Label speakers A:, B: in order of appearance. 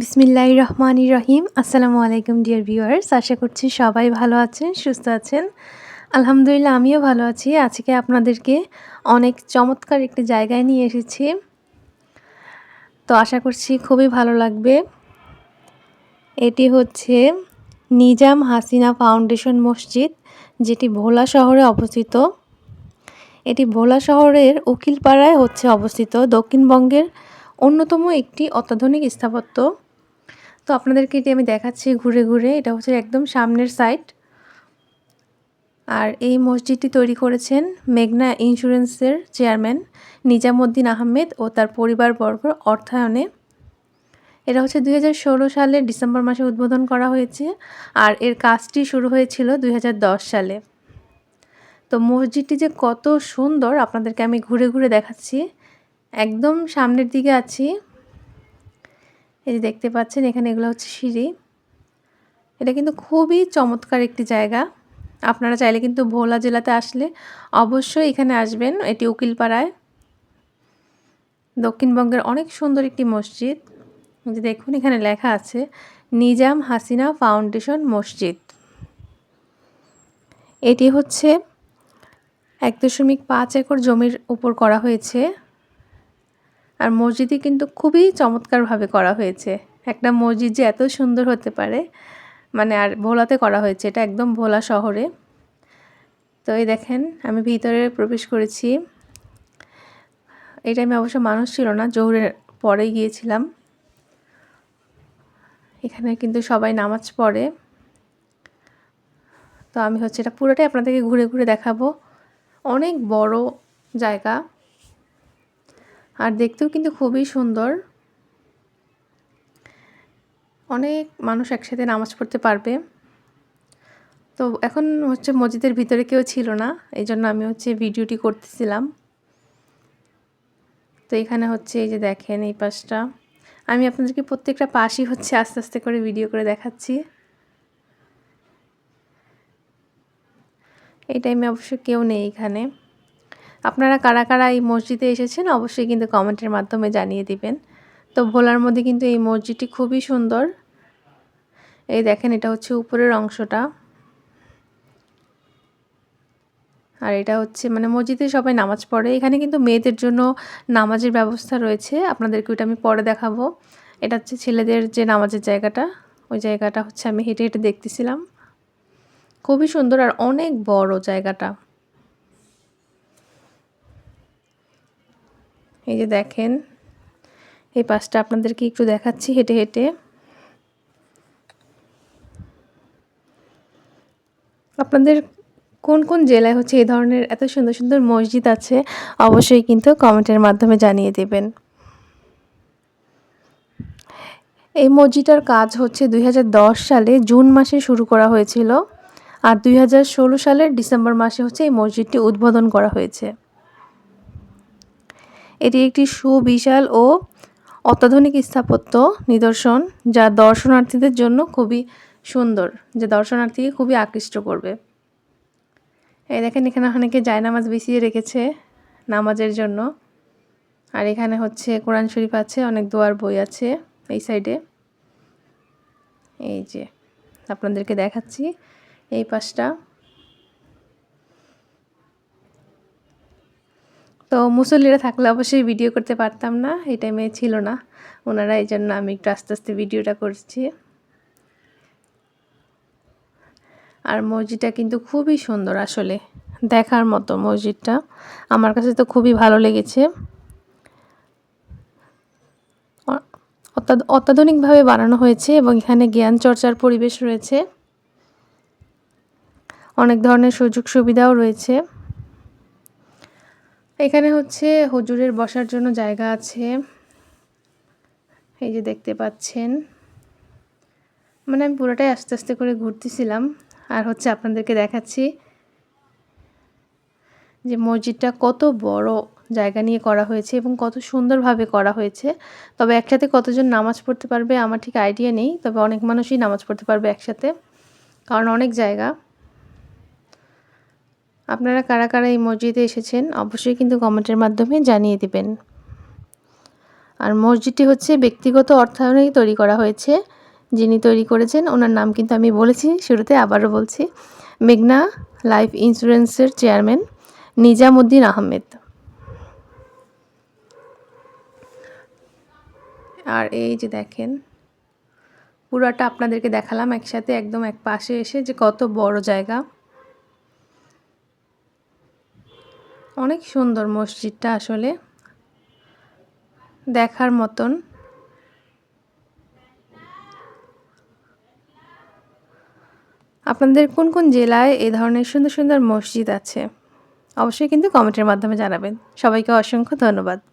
A: বিসমিল্লাহ রহমান রহিম। আসসালামু আলাইকুম, ডিয়ার ভিউয়ার্স। আশা করছি সবাই ভালো আছেন, সুস্থ আছেন। আলহামদুলিল্লাহ, আমিও ভালো আছি। আজকে আপনাদেরকে অনেক চমৎকার একটি জায়গায় নিয়ে এসেছি। তো আশা করছি খুবই ভালো লাগবে। এটি হচ্ছে নিজাম হাসিনা ফাউন্ডেশন মসজিদ, যেটি ভোলা শহরে অবস্থিত। এটি ভোলা শহরের উকিলপাড়ায় হচ্ছে অবস্থিত। দক্ষিণবঙ্গের অন্যতম একটি অত্যাধুনিক স্থাপত্য। তো আপনাদেরকে এটি আমি দেখাচ্ছি ঘুরে ঘুরে। এটা হচ্ছে একদম সামনের সাইড। আর এই মসজিদটি তৈরি করেছেন মেঘনা ইন্স্যুরেন্সের চেয়ারম্যান নিজামুদ্দিন আহমেদ ও তার পরিবারবর্গ অর্থায়নে। এটা হচ্ছে দুই সালের ডিসেম্বর মাসে উদ্বোধন করা হয়েছে আর এর কাজটি শুরু হয়েছিল দুই হাজার দশ সালে। তো মসজিদটি যে কত সুন্দর আপনাদেরকে আমি ঘুরে ঘুরে দেখাচ্ছি। একদম সামনের দিকে আছি। এই যে দেখতে পাচ্ছেন, এখানে এগুলো হচ্ছে সিঁড়ি। এটা কিন্তু খুবই চমৎকার একটি জায়গা। আপনারা চাইলে কিন্তু ভোলা জেলাতে আসলে অবশ্যই এখানে আসবেন, এটি উকিলপাড়ায়। দক্ষিণবঙ্গের অনেক সুন্দর একটি মসজিদ। যে দেখুন, এখানে লেখা আছে, নিজাম হাসিনা ফাউন্ডেশন মসজিদ। এটি হচ্ছে এক দশমিক পাঁচ একর জমির উপর করা হয়েছে। আর মসজিদই কিন্তু খুবই চমৎকারভাবে করা হয়েছে। একটা মসজিদ যে এত সুন্দর হতে পারে মানে আর ভোলাতে করা হয়েছে, এটা একদম ভোলা শহরে। তো এই দেখেন, আমি ভিতরে প্রবেশ করেছি। এই টাইমে অবশ্য মানুষ ছিল না, জোহরের পরে গিয়েছিলাম। এখানে কিন্তু সবাই নামাজ পড়ে। তো আমি হচ্ছে এটা পুরোটাই আপনাদেরকে ঘুরে ঘুরে দেখাবো। অনেক বড় জায়গা। আর দেখতেও কিন্তু খুবই সুন্দর। অনেক মানুষ একসাথে নামাজ পড়তে পারবে। তো এখন হচ্ছে মসজিদের ভিতরে কেউ ছিল না এই জন্য আমি হচ্ছে ভিডিওটি করতেছিলাম। তো এখানে হচ্ছে এই যে দেখেন এই পাশটা। আমি আপনাদেরকে প্রত্যেকটা পাশই হচ্ছে আস্তে আস্তে করে ভিডিও করে দেখাচ্ছি। এই টাইমে অবশ্য কেউ নেই এখানে। আপনারা কারা কারা এই মসজিদে এসেছেন অবশ্যই কিন্তু কমেন্টের মাধ্যমে জানিয়ে দিবেন। তো ভোলার মধ্যে কিন্তু এই মসজিদটি খুবই সুন্দর। এই দেখেন, এটা হচ্ছে উপরের অংশটা। আর এটা হচ্ছে মানে মসজিদে সবাই নামাজ পড়ে। এখানে কিন্তু মেয়েদের জন্য নামাজের ব্যবস্থা রয়েছে। আপনাদেরকে ওইটা আমি পরে দেখাবো। এটা হচ্ছে ছেলেদের যে নামাজের জায়গাটা, ওই জায়গাটা হচ্ছে আমি হেঁটে হেঁটে দেখতেছিলাম। খুবই সুন্দর আর অনেক বড় জায়গাটা। এই যে দেখেন, এই পাশটা আপনাদেরকে একটু দেখাচ্ছি হেঁটে হেঁটে। আপনাদের কোন কোন জেলায় হচ্ছে এই ধরনের এত সুন্দর সুন্দর মসজিদ আছে, অবশ্যই কিন্তু কমেন্টের মাধ্যমে জানিয়ে দেবেন। এই মসজিদটার কাজ হচ্ছে দুই হাজার দশ সালে জুন মাসে শুরু করা হয়েছিল, আর দুই হাজার ষোলো সালের ডিসেম্বর মাসে হচ্ছে এই মসজিদটি উদ্বোধন করা হয়েছে। এটি একটি সুবিশাল ও অত্যাধুনিক স্থাপত্য নিদর্শন, যা দর্শনার্থীদের জন্য খুবই সুন্দর, যে দর্শনার্থীকে খুবই আকৃষ্ট করবে। এই দেখেন, এখানে অনেকে জায়নামাজ বিছিয়ে রেখেছে নামাজের জন্য। আর এখানে হচ্ছে কোরআন শরীফ আছে, অনেক দোয়ার বই আছে এই সাইডে। এই যে, আপনাদেরকে দেখাচ্ছি এই পাশটা। তো মুসল্লিরা থাকলে অবশ্যই ভিডিও করতে পারতাম না, এই টাইমে ছিল না। ওনারা এই জন্য আমি একটু আস্তে আস্তে ভিডিওটা করছি। আর মসজিদটা কিন্তু খুবই সুন্দর আসলে, দেখার মতো মসজিদটা। আমার কাছে তো খুবই ভালো লেগেছে। অত্যাধুনিকভাবে বানানো হয়েছে এবং এখানে জ্ঞান চর্চার পরিবেশ রয়েছে। অনেক ধরনের সুযোগ সুবিধাও রয়েছে। এখানে হচ্ছে হুজুরের বসার জন্য জায়গা আছে। এই যে দেখতে পাচ্ছেন। মানে আমি পুরোটাই আস্তে আস্তে করে ঘুরতেছিলাম। আর হচ্ছে আপনাদেরকে দেখাচ্ছি যে মসজিদটা কত বড় জায়গা নিয়ে করা হয়েছে এবং কত সুন্দরভাবে করা হয়েছে। তবে একসাথে কতজন নামাজ পড়তে পারবে আমার ঠিক আইডিয়া নেই। তবে অনেক মানুষই নামাজ পড়তে পারবে একসাথে। কারণ অনেক জায়গা। আপনারা কারা কারা এই মসজিদে এসেছেন অবশ্যই কিন্তু কমেন্টের মাধ্যমে জানিয়ে দিবেন। আর মসজিদটি হচ্ছে ব্যক্তিগত অর্থায়নেই তৈরি করা হয়েছে। যিনি তৈরি করেছেন, ওনার নাম কিন্তু আমি বলেছি, শুরুতে আবারও বলছি। মেঘনা লাইফ ইন্স্যুরেন্সের চেয়ারম্যান নিজামুদ্দিন আহমেদ। আর এই যে দেখেন, পুরাটা আপনাদেরকে দেখালাম একসাথে একদম এক পাশে এসে যে কত বড় জায়গা। অনেক সুন্দর মসজিদটা আসলে। দেখার মতন। আপনাদের কোন কোন জেলায় এই ধরনের সুন্দর সুন্দর মসজিদ আছে? অবশ্যই কিন্তু কমেন্টের মাধ্যমে জানাবেন। সবাইকে অসংখ্য ধন্যবাদ।